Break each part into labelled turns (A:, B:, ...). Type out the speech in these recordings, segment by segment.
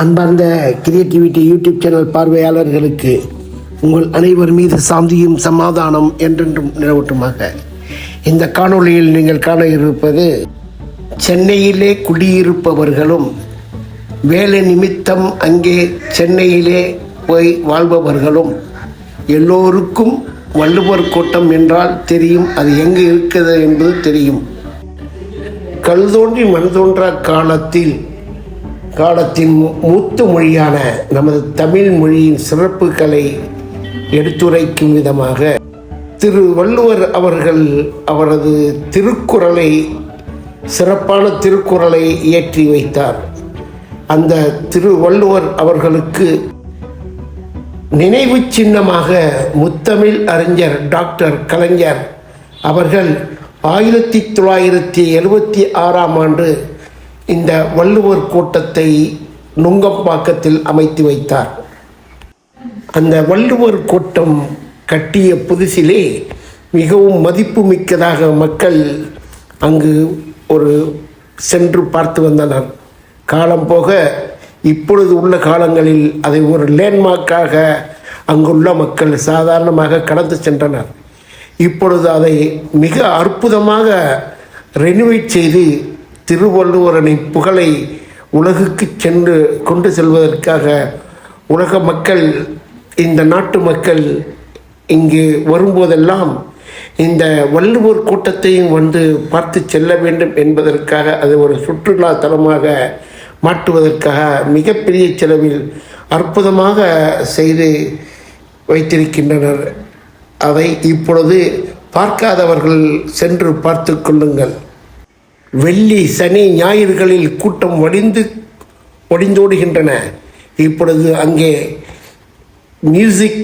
A: அன்பார்ந்த creativity YouTube channel பார்வையாளர்களுக்கு உங்கள் அனைவர் மீது சாந்தியும் சமாதானம் என்றென்றும் நிலவட்டுமாக. இந்த காணொளியில் நீங்கள் காண இருப்பது சென்னையிலே குடியிருப்பவர்களும் வேலை நிமித்தம் அங்கே சென்னையிலே போய் வாழ்பவர்களும் எல்லோருக்கும் வள்ளுவர் கோட்டம் என்றால் தெரியும் அது எங்கே இருக்கிறது என்பது தெரியும். கல் தோன்றி மண் தோன்றா காலத்தில் காலத்தின் மூ- மூத்த மொழியான நமது தமிழ் மொழியின் சிறப்புகளை எடுத்துரைக்கும் விதமாக திரு வள்ளுவர் அவர்கள் அவரது திருக்குறளை சிறப்பான திருக்குறளை இயற்றி வைத்தார். அந்த திரு வள்ளுவர் அவர்களுக்கு நினைவு சின்னமாக முத்தமிழ் அறிஞர் டாக்டர் கலைஞர் அவர்கள் ஆயிரத்தி தொள்ளாயிரத்தி எழுபத்தி ஆறாம் ஆண்டு இந்த வள்ளுவர் கூட்டத்தை நுங்கம்பாக்கத்தில் அமைத்து வைத்தார். அந்த வள்ளுவர் கோட்டம் கட்டிய புதுசிலே மிகவும் மதிப்புமிக்கதாக மக்கள் அங்கு ஒரு சென்று பார்த்து வந்தனர். காலம் போக இப்பொழுது உள்ள காலங்களில் அதை ஒரு லேண்ட்மார்க்காக அங்குள்ள மக்கள் சாதாரணமாக கடந்து சென்றனர். இப்பொழுது அதை மிக அற்புதமாக ரெனிவேட் செய்து திருவள்ளுவரனின் புகழை உலகுக்கு சென்று கொண்டு செல்வதற்காக உலக மக்கள் இந்த நாட்டு மக்கள் இங்கு வரும்போதெல்லாம் இந்த வள்ளுவர் கூட்டத்தையும் வந்து பார்த்து செல்ல வேண்டும் என்பதற்காக அது ஒரு சுற்றுலா தலமாக மாற்றுவதற்காக மிகப்பெரிய செலவில் அற்புதமாக செய்து வைத்திருக்கின்றனர். அதை இப்பொழுது பார்க்காதவர்கள் சென்று பார்த்து கொள்ளுங்கள். வெள்ளி சனி ஞாயிறுகளில் கூட்டம் வடிந்து ஒடிந்தோடுகின்றன இப்பொழுது அங்கே மியூசிக்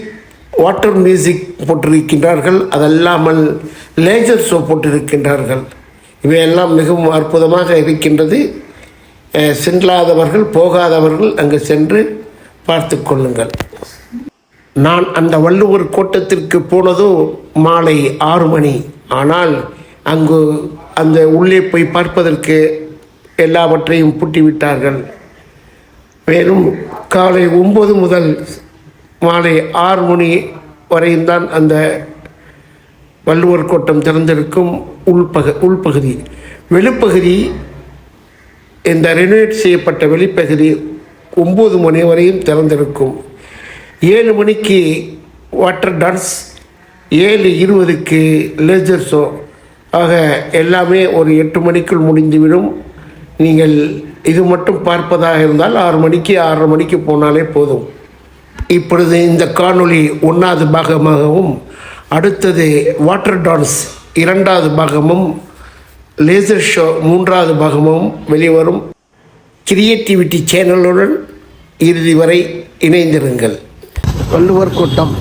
A: வாட்டர் மியூசிக் போட்டிருக்கின்றார்கள். அதல்லாமல் லேசர் ஷோ போட்டிருக்கின்றார்கள். இவையெல்லாம் மிகவும் அற்புதமாக இருக்கின்றது. அஹ், செல்லாதவர்கள் போகாதவர்கள் அங்கு சென்று பார்த்து கொள்ளுங்கள். நான் அந்த வள்ளுவர் கோட்டத்திற்கு போனதோ மாலை ஆறு மணி. ஆனால் அங்கு அந்த உள்ளே போய் பார்ப்பதற்கு எல்லாவற்றையும் பூட்டிவிட்டார்கள். மேலும் காலை ஒம்பது முதல் மாலை ஆறு மணி வரையும் தான் அந்த வள்ளுவர் கோட்டம் திறந்திருக்கும் உள்பக உள்பகுதி வெளிப்பகுதி இந்த ரெனோவேட் செய்யப்பட்ட வெளிப்பகுதி ஒம்பது மணி வரையும் திறந்திருக்கும். ஏழு மணிக்கு வாட்டர் டான்ஸ் ஏழு இருபதுக்கு லேசர் ஷோ ஆக எல்லாமே ஒரு எட்டு மணிக்குள் முடிந்துவிடும். நீங்கள் இது மட்டும் பார்ப்பதாக இருந்தால் ஆறு மணிக்கு ஆறரை மணிக்கு போனாலே போதும். இப்பொழுது இந்த காணொளி ஒன்றாவது பாகமாகவும் அடுத்தது வாட்டர் டான்ஸ் இரண்டாவது பாகமும் லேசர் ஷோ மூன்றாவது பாகமும் வெளிவரும். கிரியேட்டிவிட்டி சேனலுடன் இறுதி வரை இணைந்திருங்கள். வள்ளுவர் கூட்டம்.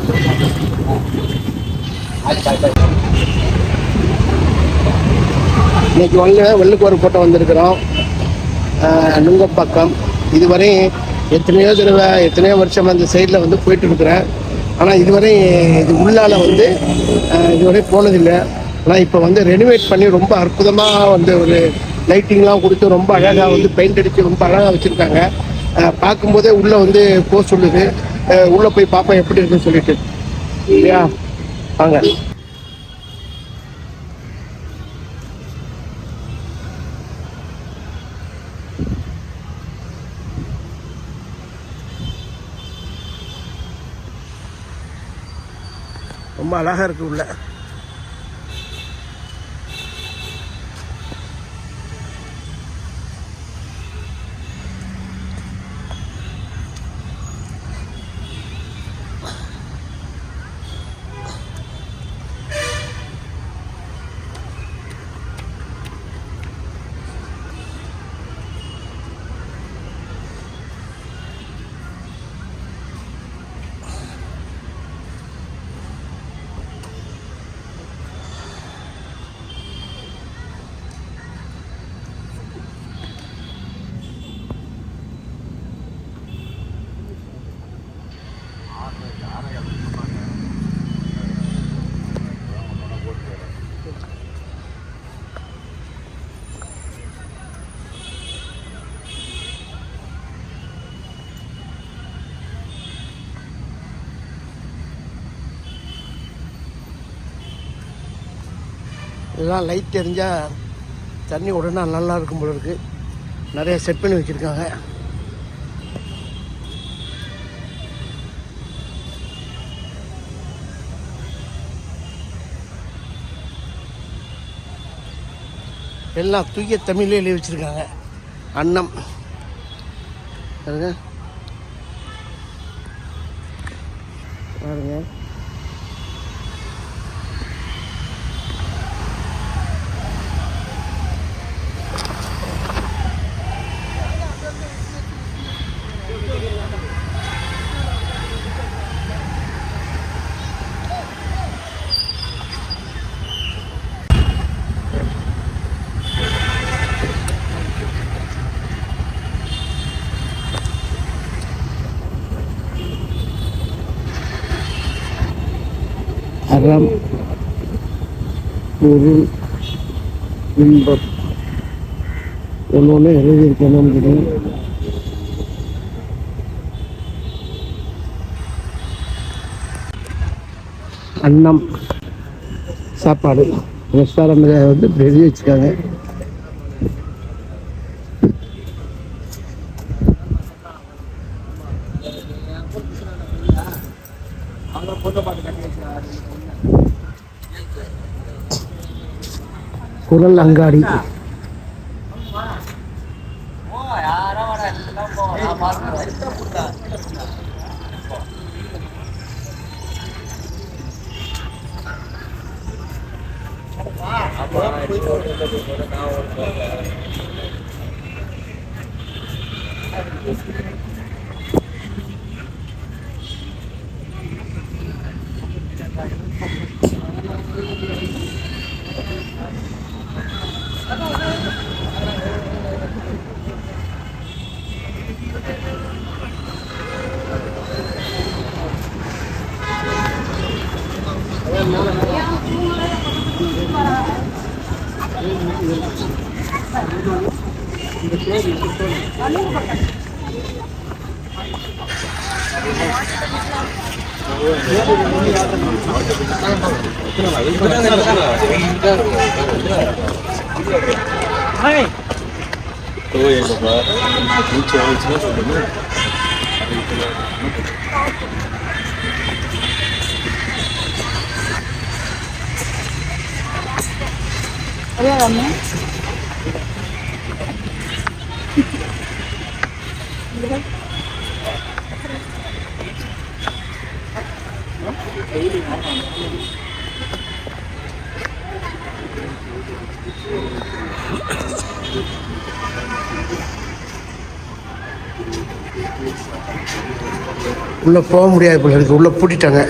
A: இன்னைக்கு வந்து ஒரு கூட்டம் வந்திருக்கிறோம். ஆஹ், நுங்கப்பாக்கம். இதுவரை எத்தனையோ தடவை எத்தனையோ வருஷம் அந்த சைடில் வந்து போயிட்டு இருக்கிறேன். ஆனால் இதுவரை இது உள்ளால் வந்து இதுவரை போனதில்லை. ஆனால் இப்போ வந்து ரெனிவேட் பண்ணி ரொம்ப அற்புதமாக வந்து ஒரு லைட்டிங்லாம் கொடுத்து ரொம்ப அழகாக வந்து பெயிண்ட் அடித்து ரொம்ப அழகாக வச்சுருக்காங்க. பார்க்கும்போதே உள்ளே வந்து போக சொல்லுது. உள்ளே போய் பார்ப்போம் எப்படி இருக்குன்னு சொல்லிட்டு. இல்லையா? வாங்க. ரொம்ப அழகாக இருக்குது உள்ள. இதெல்லாம் லைட் எரிஞ்சால் தண்ணி உடனே நல்லா இருக்கும் போல இருக்கு. நிறைய செட் பண்ணி வச்சுருக்காங்க. எல்லாம் தூய தமிழ்லேயே எழுதி வச்சுருக்காங்க. அன்னம். பாருங்க. பாருங்க. அறம் பொருள் இன்பம். ஒன்று ஒன்று எழுதியிருக்கணும்னு அன்னம் சாப்பாடு. ரெஸ்டாரண்ட்டில் வந்து இப்படி எழுதி வச்சுருக்காங்க. குரல் அங்காடி. 하이. 그거에서 봐. 진짜 지나서 보면 어디가 갔네? உள்ளே போக முடியாது போல இருக்கு. உள்ளே பூட்டிட்டாங்க.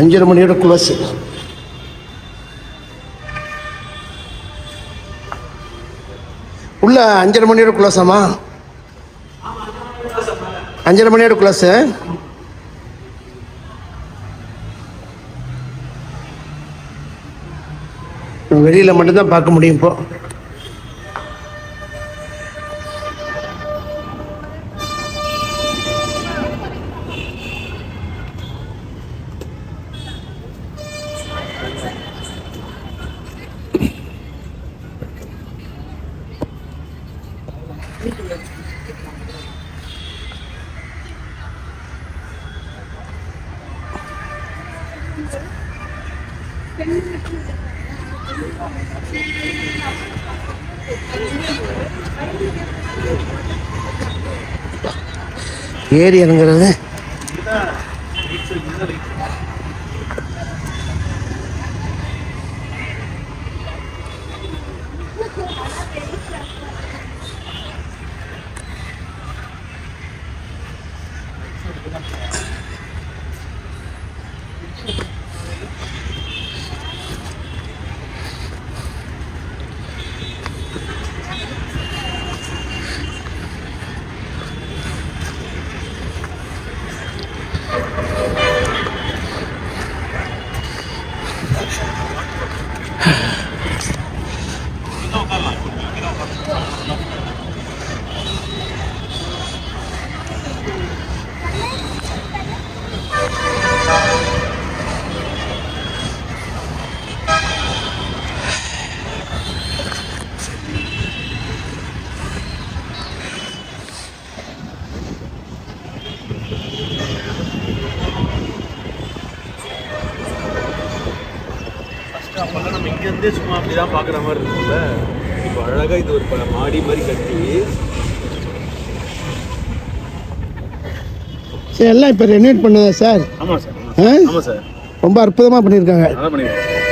A: அஞ்சரை மணியோட குளோஸ் உள்ள அஞ்சரை மணியோட குளோஸாமா அஞ்சரை மணியோட குளோஸு வெளியில் மட்டும்தான் பார்க்க முடியும் இப்போது ஏரியனுங்கிறது
B: அப்போல்லாம் நம்ம இங்கேருந்தே சும்மா அப்படி தான் பார்க்குற மாதிரி இருக்கும்ல. இப்போ அழகாக இது ஒரு மாடி மாதிரி கட்டி.
A: சரி எல்லாம் இப்போ ரெனோவேட் பண்ணதா சார்?
B: ஆமாம் சார்
A: ஆ?
B: ஆமாம் சார்.
A: ரொம்ப அற்புதமாக பண்ணியிருக்காங்க.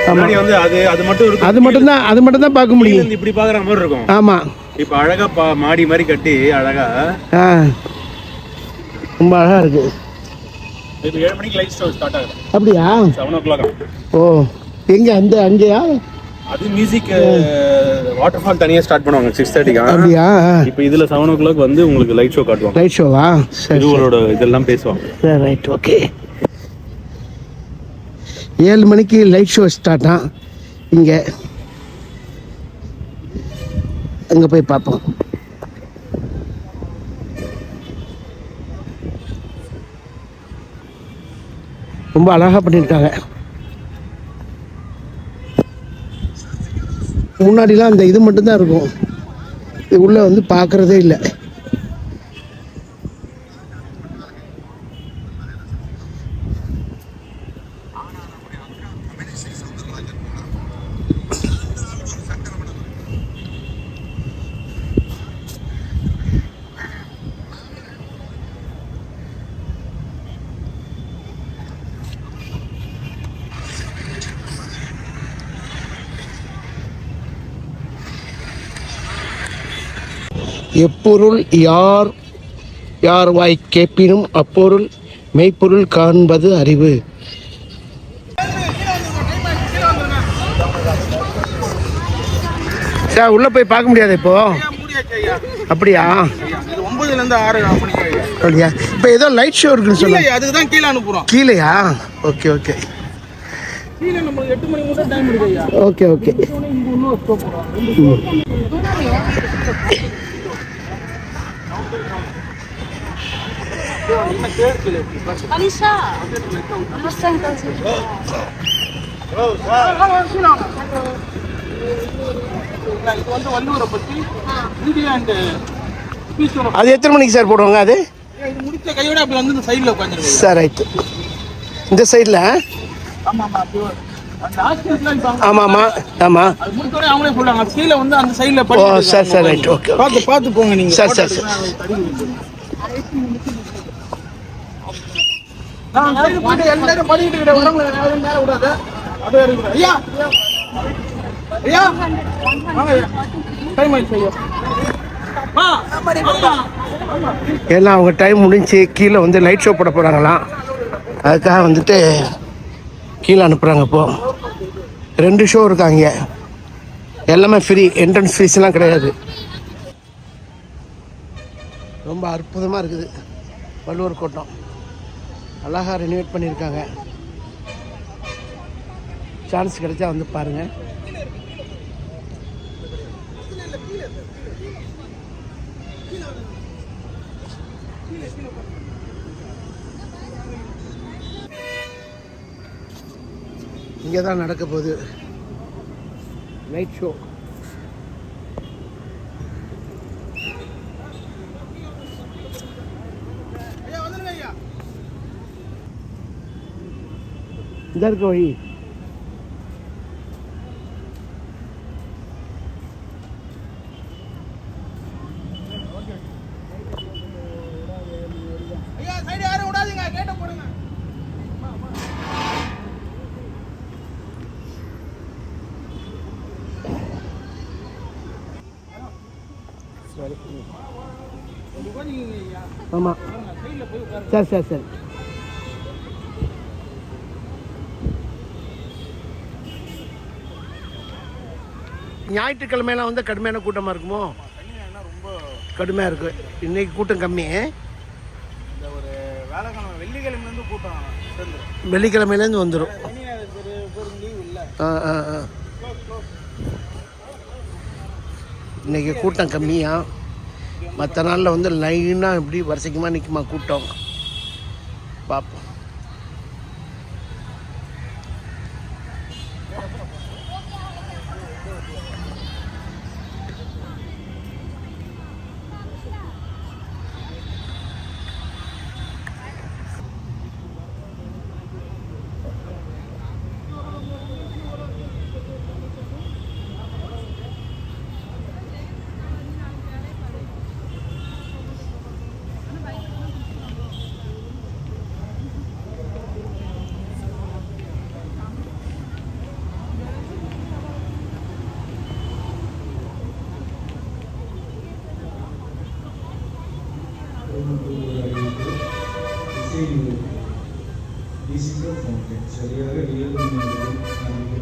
B: முன்னாடி வந்து அது அது மட்டும் இருக்கும்.
A: அது மட்டும்தான் அது மட்டும் தான் பார்க்க முடியும்.
B: இப்படி பார்க்குற மாதிரி இருக்கும்.
A: ஆமாம்
B: இப்போ அழகா பா மாடி மாதிரி கட்டி அழகா.
A: ஆ. ரொம்ப அழகாக இருக்குது
B: இப்போ ஏழு மணிக்கு லைட் ஸ்டார்ட் ஆகுது.
A: அப்படியா?
B: செவன் ஓ கிளாக்
A: ஓ. எங்கே அந்த அங்கேயா?
B: அது மியூசிக் வாட்டர் ஃபால் தனியாக ஸ்டார்ட் பண்ணுவாங்க சிக்ஸ் தேர்ட்டிக்கு
A: அப்படியா?
B: இப்போ இதில் செவன் ஓ கிளாக் வந்து உங்களுக்கு லைட் ஷோ காட்டுவாங்க.
A: லைட் ஷோவா சரி
B: திருவள்ளோட இதெல்லாம் பேசுவாங்க.
A: சரி ரைட் ஓகே ஏழு மணிக்கு லைட் ஷோ ஸ்டார்ட்டா இங்கே. அங்கே போய் பார்ப்போம். ரொம்ப அழகாக பண்ணியிருக்காங்க முன்னாடிலாம் அந்த இது மட்டும்தான் இருக்கும். இது உள்ளே வந்து பார்க்குறதே இல்லை. எப்பொருள் யார் யார் வாய் கேட்பினும் அப்பொருள் மெய்ப்பொருள் காண்பது அறிவு. சார் உள்ள போய் பார்க்க முடியாது இப்போ? அப்படியா?
C: இது ஒன்பதுல இருந்து ஆறு மணிக்கு
A: அப்படியா? இப்போ ஏதோ லைட் ஷோ இருக்குன்னு சொல்லுங்க
C: அதுக்கு தான் கீழே அனுப்புறோம்.
A: கீழேயா? Okay okay.
C: கீழே நம்மளுக்கு எட்டு மணி மட்டும் டைம் இருக்கு ஐயா
A: ஓகே ஓகே
C: இது வந்து அண்ட்
A: அது எத்தனை மணிக்கு சார் போடுவாங்க அது?
C: இது முடிச்ச கையோட அப்படி வந்து இந்த சைடில் உட்காந்துருக்கு
A: சார் ரைட்டு இந்த சைடில் ஆமாம் ஆமாம் ஆமாம்
C: அவங்களே சொல்றாங்க கீழே வந்து அந்த சைடில்
A: ஓ சார் சார் ரைட் ஓகே
C: பார்த்து பார்த்து போங்க நீங்க.
A: Sir sir sir.
C: நான் சைடு போயிட்டு எல்லாரும் படிக்கிட்டு கிட்ட உடம்புல யாரும் மேல விடாத. அப்படியே இருக்கு ஐயா! ஐயா! டைம் ஆயிடுச்சு ஐயா. வா
A: எல்லாம் அவங்க டைம் முடிஞ்சு கீழே வந்து லைட் ஷோ போட போகிறாங்களாம் அதுக்காக வந்துட்டு கீழே அனுப்புகிறாங்க இப்போ. ரெண்டு ஷோ இருக்காங்க எல்லாமே ஃப்ரீ என்ட்ரன்ஸ் ஃபீஸ்லாம் கிடையாது. ரொம்ப அற்புதமாக இருக்குது. வள்ளுவர் கோட்டம். அழகாக ரெனிவேட் பண்ணியிருக்காங்க. சான்ஸ் கிடைச்சா வந்து பாருங்கள் இங்கே தான் நடக்க போகுது. நைட் ஷோ இந்த இருக்க வழி ஆமாம் சரி சரி சரி. ஞாயிற்றுக்கிழமையெல்லாம் வந்து கடுமையான கூட்டமாக இருக்குமோ? கடுமையாக இருக்கு. இன்னைக்கு கூட்டம் கம்மி. வெள்ளிக்கிழமையிலேருந்து வந்துடும் ஆ ஆ ஆ. இன்னைக்கு கூட்டம் கம்மியா. மற்ற நாளில் வந்து லைனாக இப்படி வரிசைக்குமா நிற்குமா கூட்டம். பார்ப்போம்
D: இசை விசிக்கல் ஃபவுண்டன் சரியாக வியல் அறிவிக்கப்பட்டது